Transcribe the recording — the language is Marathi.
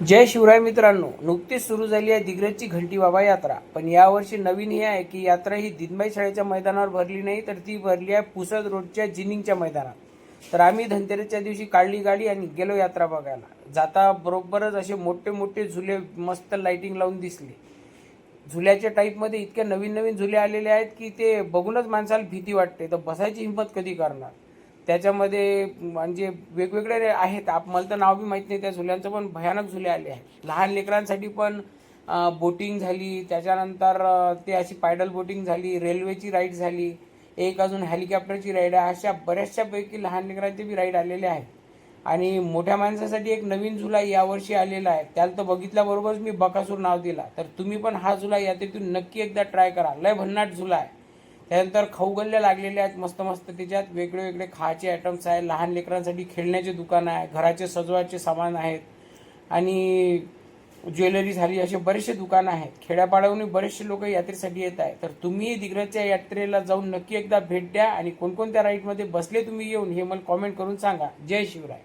जय शिवराय मित्रांनो नुकतीच सुरू झाली आहे दिग्रजची घंटी बाबा यात्रा. पण यावर्षी नवीन हे आहे की यात्रा ही दिनबाई शाळेच्या मैदानावर भरली नाही तर ती भरली आहे पुसद रोडच्या जिनिंगच्या मैदानात. तर आम्ही धनतेरसच्या दिवशी काढली गाडी आणि गेलो यात्रा बघायला. जाता बरोबरच असे मोठे मोठे झुले मस्त लाइटिंग लावून दिसले. झुल्याच्या टाईपमध्ये इतक्या नवीन नवीन झुले आलेले आहेत की ते बघूनच माणसाला भीती वाटते. तर बसायची हिंमत कधी करणार? त्याच्यामध्ये म्हणजे वेगवेगळे आहेत. आप मला तर नाव बी माहीत नाही त्या झुल्यांचं पण भयानक झुले आले आहेत. लहान लेकरांसाठी पण बोटिंग झाली. त्याच्यानंतर ते अशी पायडल बोटिंग झाली रेल्वेची राईड झाली. एक अजून हेलिकॉप्टरची राईड आहे. अशा बऱ्याचशापैकी लहान लेकरांचे बी राईड आलेले आहेत. आणि मोठ्या माणसासाठी एक नवीन झुला यावर्षी आलेला आहे. त्याला तर बघितल्याबरोबरच मी बकासूर नाव दिला. तर तुम्ही पण हा झुला यात्रेतून नक्की एकदा ट्राय करा. लय भन्नाट झुला आहे. त्यानंतर खाऊगल्ल्या लागलेल्या आहेत मस्त मस्त त्याच्यात. वेगळे वेगळे खायचे आयटम्स आहे लहान लेकरांसाठी खेळण्याचे दुकान आहे. घराचे सजवायचे सामान आहेत. आणि ज्वेलरी झाली असे बरेचसे दुकानं आहेत. खेड्यापाड्याहून बरेचसे लोक यात्रेसाठी येत आहे तर तुम्ही दिग्रजच्या यात्रेला जाऊन नक्की एकदा भेट द्या आणि कोणकोणत्या राईडमध्ये बसले तुम्ही येऊन हे मला कॉमेंट करून सांगा. जय शिवराय.